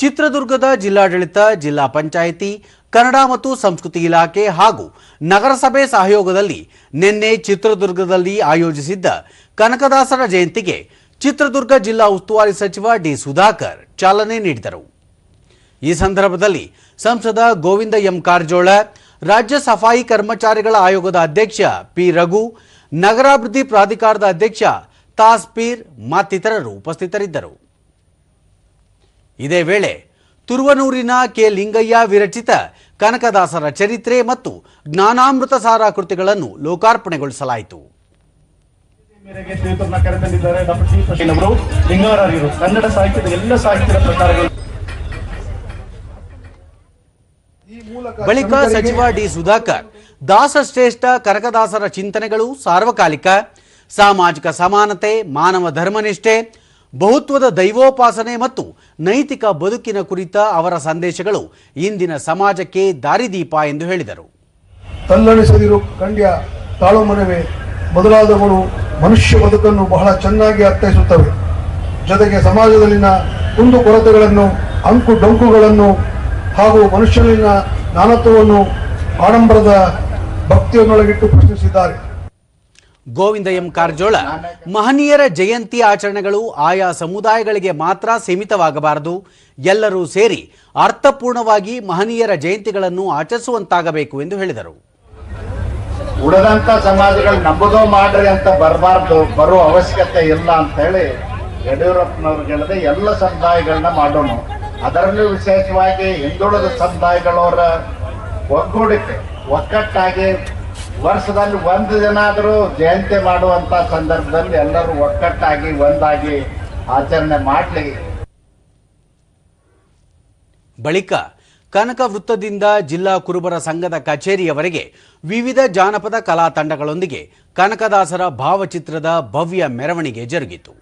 ಚಿತ್ರದುರ್ಗದ ಜಿಲ್ಲಾಡಳಿತ, ಜಿಲ್ಲಾ ಪಂಚಾಯಿತಿ, ಕನ್ನಡ ಮತ್ತು ಸಂಸ್ಕೃತಿ ಇಲಾಖೆ ಹಾಗೂ ನಗರಸಭೆ ಸಹಯೋಗದಲ್ಲಿ ನಿನ್ನೆ ಚಿತ್ರದುರ್ಗದಲ್ಲಿ ಆಯೋಜಿಸಿದ್ದ ಕನಕದಾಸರ ಜಯಂತಿಗೆ ಚಿತ್ರದುರ್ಗ ಜಿಲ್ಲಾ ಉಸ್ತುವಾರಿ ಸಚಿವ ಡಿ ಸುಧಾಕರ್ ಚಾಲನೆ ನೀಡಿದರು. ಈ ಸಂದರ್ಭದಲ್ಲಿ ಸಂಸದ ಗೋವಿಂದ ಎಂ ಕಾರಜೋಳ, ರಾಜ್ಯ ಸಫಾಯಿ ಕರ್ಮಚಾರಿಗಳ ಆಯೋಗದ ಅಧ್ಯಕ್ಷ ಪಿ ರಘು, ನಗರಾಭಿವೃದ್ಧಿ ಪ್ರಾಧಿಕಾರದ ಅಧ್ಯಕ್ಷ ತಾಸ್ಪೀರ್ ಮತ್ತಿತರರು ಉಪಸ್ಥಿತರಿದ್ದರು. ಇದೇ ವೇಳೆ ತುರುವನೂರಿನ ಕೆ. ಲಿಂಗಯ್ಯ ವಿರಚಿತ ಕನಕದಾಸರ ಚರಿತ್ರೆ ಮತ್ತು ಜ್ಞಾನಾಮೃತ ಸಾರ ಕೃತಿಗಳನ್ನು ಲೋಕಾರ್ಪಣೆಗೊಳಿಸಲಾಯಿತು. ಕನ್ನಡ ಸಾಹಿತ್ಯದ ಎಲ್ಲ ಸಾಹಿತ್ಯದ ಪ್ರಕಾರಗಳು. ಬಳಿಕ ಸಚಿವ ಡಿ. ಸುಧಾಕರ್ ದಾಸಶ್ರೇಷ್ಠ ಕನಕದಾಸರ ಚಿಂತನೆಗಳು ಸಾರ್ವಕಾಲಿಕ ಸಾಮಾಜಿಕ ಸಮಾನತೆ ಮಾನವ ಧರ್ಮನಿಷ್ಠೆ ಬಹುತ್ವದ ದೈವೋಪಾಸನೆ ಮತ್ತು ನೈತಿಕ ಬದುಕಿನ ಕುರಿತ ಅವರ ಸಂದೇಶಗಳು ಇಂದಿನ ಸಮಾಜಕ್ಕೆ ದಾರಿದೀಪ ಎಂದು ಹೇಳಿದರು. ತಲ್ಲಣಿಸದಿರು ಕಂಡ್ಯ ತಾಳು ಮನವೇ ಮನುಷ್ಯ ಬದುಕನ್ನು ಬಹಳ ಚೆನ್ನಾಗಿ ಅರ್ಥೈಸುತ್ತವೆ. ಜೊತೆಗೆ ಸಮಾಜದಲ್ಲಿನ ಕುಂದು ಕೊರತೆಗಳನ್ನು, ಅಂಕು ಡೊಂಕುಗಳನ್ನು ಹಾಗೂ ಮನುಷ್ಯನಲ್ಲಿನ ನಾನತ್ವವನ್ನು ಆಡಂಬರದ ಭಕ್ತಿಯನ್ನೊಳಗಿಟ್ಟು ಪ್ರಶ್ನಿಸಿದ್ದಾರೆ. ಗೋವಿಂದ ಎಂ ಕಾರಜೋಳ, ಮಹನೀಯರ ಜಯಂತಿ ಆಚರಣೆಗಳು ಆಯಾ ಸಮುದಾಯಗಳಿಗೆ ಮಾತ್ರ ಸೀಮಿತವಾಗಬಾರದು. ಎಲ್ಲರೂ ಸೇರಿ ಅರ್ಥಪೂರ್ಣವಾಗಿ ಮಹನೀಯರ ಜಯಂತಿಗಳನ್ನು ಆಚರಿಸುವಂತಾಗಬೇಕು ಎಂದು ಹೇಳಿದರು. ಉಳಿದಂತ ಸಮಾಜಗಳು ನಂಬುದೋ ಮಾಡ್ರಿ ಅಂತ ಬರಬಾರ್ದು, ಬರೋ ಅವಶ್ಯಕತೆ ಇಲ್ಲ ಅಂತ ಹೇಳಿ ಯಡಿಯೂರಪ್ಪನವ್ರು ಹೇಳಿದೆ ಎಲ್ಲ ಸಮುದಾಯಗಳನ್ನ ಮಾಡೋಣ. ಅದರಲ್ಲೂ ವಿಶೇಷವಾಗಿ ಹಿಂದುಳಿದ ಸಮುದಾಯಗಳವರ ಒಗ್ಗೂಡಿಕೆ ಒಕ್ಕಟ್ಟಾಗಿ ವರ್ಷದಲ್ಲಿ ಒಂದು ದಿನ ಆದರೂ ಜಯಂತಿ ಮಾಡುವಂತ ಸಂದರ್ಭದಲ್ಲಿ ಎಲ್ಲರೂ ಒಕ್ಕಟ್ಟಾಗಿ ಒಂದಾಗಿ ಆಚರಣೆ ಮಾಡಲಿ. ಬಳಿಕ ಕನಕ ವೃತ್ತದಿಂದ ಜಿಲ್ಲಾ ಕುರುಬರ ಸಂಘದ ಕಚೇರಿಯವರೆಗೆ ವಿವಿಧ ಜಾನಪದ ಕಲಾ ತಂಡಗಳೊಂದಿಗೆ ಕನಕದಾಸರ ಭಾವಚಿತ್ರದ ಭವ್ಯ ಮೆರವಣಿಗೆ ಜರುಗಿತು.